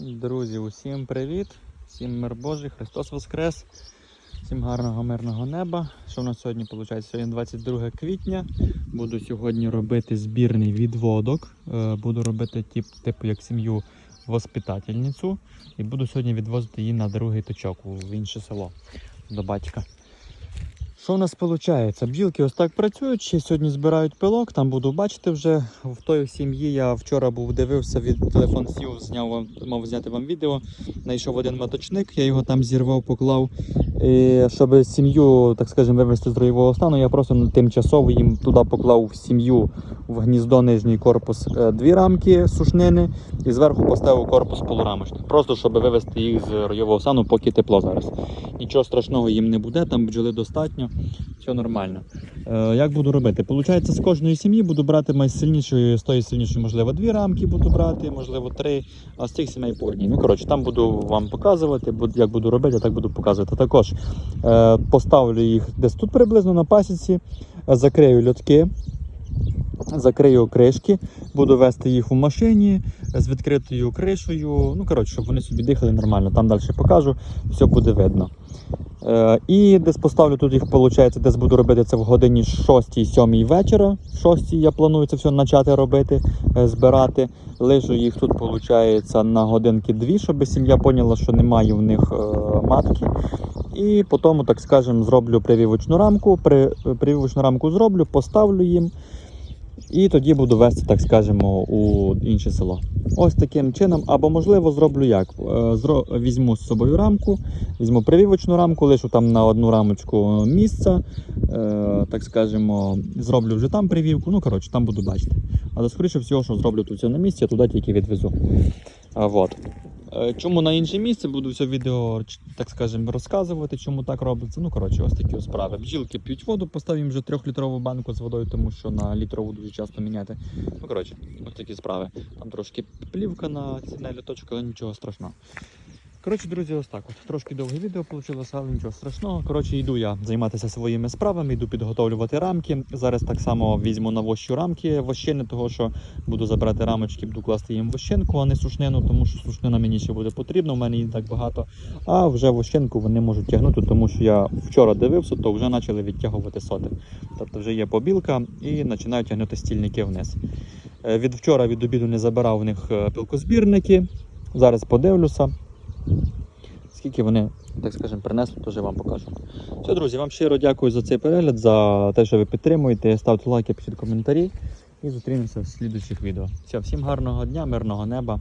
Друзі, усім привіт! Всім мир Божий, Христос Воскрес! Всім гарного мирного неба. Що в нас сьогодні виходить? Сьогодні 22 квітня. Буду сьогодні робити збірний відводок. Е, Буду робити тип, типу як сім'ю воспитательницю. І буду сьогодні відвозити її на другий точок в інше село до батька. Що в нас виходить? Бджілки ось так працюють, ще сьогодні збирають пилок, там буду бачити вже в той сім'ї. Я вчора був дивився від телефон сів, зняв мав зняти вам відео. Знайшов один маточник, я його там зірвав, поклав. І щоб сім'ю, так скажемо, вивести з роєвого стану, я просто тимчасово їм туди поклав в сім'ю в гніздо нижній корпус е, дві рамки сушнини і зверху поставив корпус полурамочний. Просто щоб вивести їх з роєвого стану, поки тепло зараз. Нічого страшного їм не буде, там бджоли достатньо, все нормально. Е, як буду робити? Получається, з кожної сім'ї буду брати найсильнішої, з тої сильнішої, можливо, дві рамки буду брати, можливо, три, а з цих сімей по одній. Ну, коротше, там буду вам показувати, як буду робити, так буду показувати. Також е, поставлю їх десь тут приблизно на пасіці, закрию льотки. Закрию кришки, буду вести їх у машині з відкритою кришею. Ну, коротше, щоб вони собі дихали нормально. Там далі покажу, все буде видно. Е, і десь поставлю тут їх, виходить, десь буду робити це в годині 6-7 вечора. В 6 я планую це все почати робити, е, збирати. Лежу їх тут, виходить, на годинки дві, щоб сім'я поняла, що немає в них матки. І потім, так скажемо, зроблю прививочну рамку. При, прививочну рамку зроблю, поставлю їм. І тоді буду вести, так скажемо, у інше село. Ось таким чином, або можливо зроблю як. Е, Зро... Візьму з собою рамку, візьму прививочну рамку, лишу там на одну рамочку місця, е, так скажемо, зроблю вже там прививку. Ну, коротше, там буду бачити. Але скоріше всього, що зроблю тут на місці, я туди тільки відвезу. А, вот. Е, Чому на інше місце буду все відео, так скажемо, розказувати, чому так робиться. Ну, коротше, ось такі справи. Бджілки п'ють воду, поставимо вже трьохлітрову банку з водою, тому що на літрову дуже часто міняти. Ну, коротше, ось такі справи. Там трошки плівка на ціне літочку, але нічого страшного. Коротше, друзі, ось так. От. Трошки довге відео вийшло, але нічого страшного. Коротше, йду я займатися своїми справами, йду підготовлювати рамки. Зараз так само візьму на вощу рамки вощини, того що буду забрати рамочки, буду класти їм вощинку, а не сушнину, тому що сушнина мені ще буде потрібна, у мене її так багато. А вже вощинку вони можуть тягнути, тому що я вчора дивився, то вже почали відтягувати соти. Тобто вже є побілка і починають тягнути стільники вниз. Е, Від вчора від обіду не забирав в них е, пилкозбірники. Зараз подивлюся. Скільки вони, так скажемо, принесли, теж вам покажу. Все, друзі, вам щиро дякую за цей перегляд, за те, що ви підтримуєте. Ставте лайки, пишіть коментарі і зустрінемося в слідуючих відео. Все, всім гарного дня, мирного неба.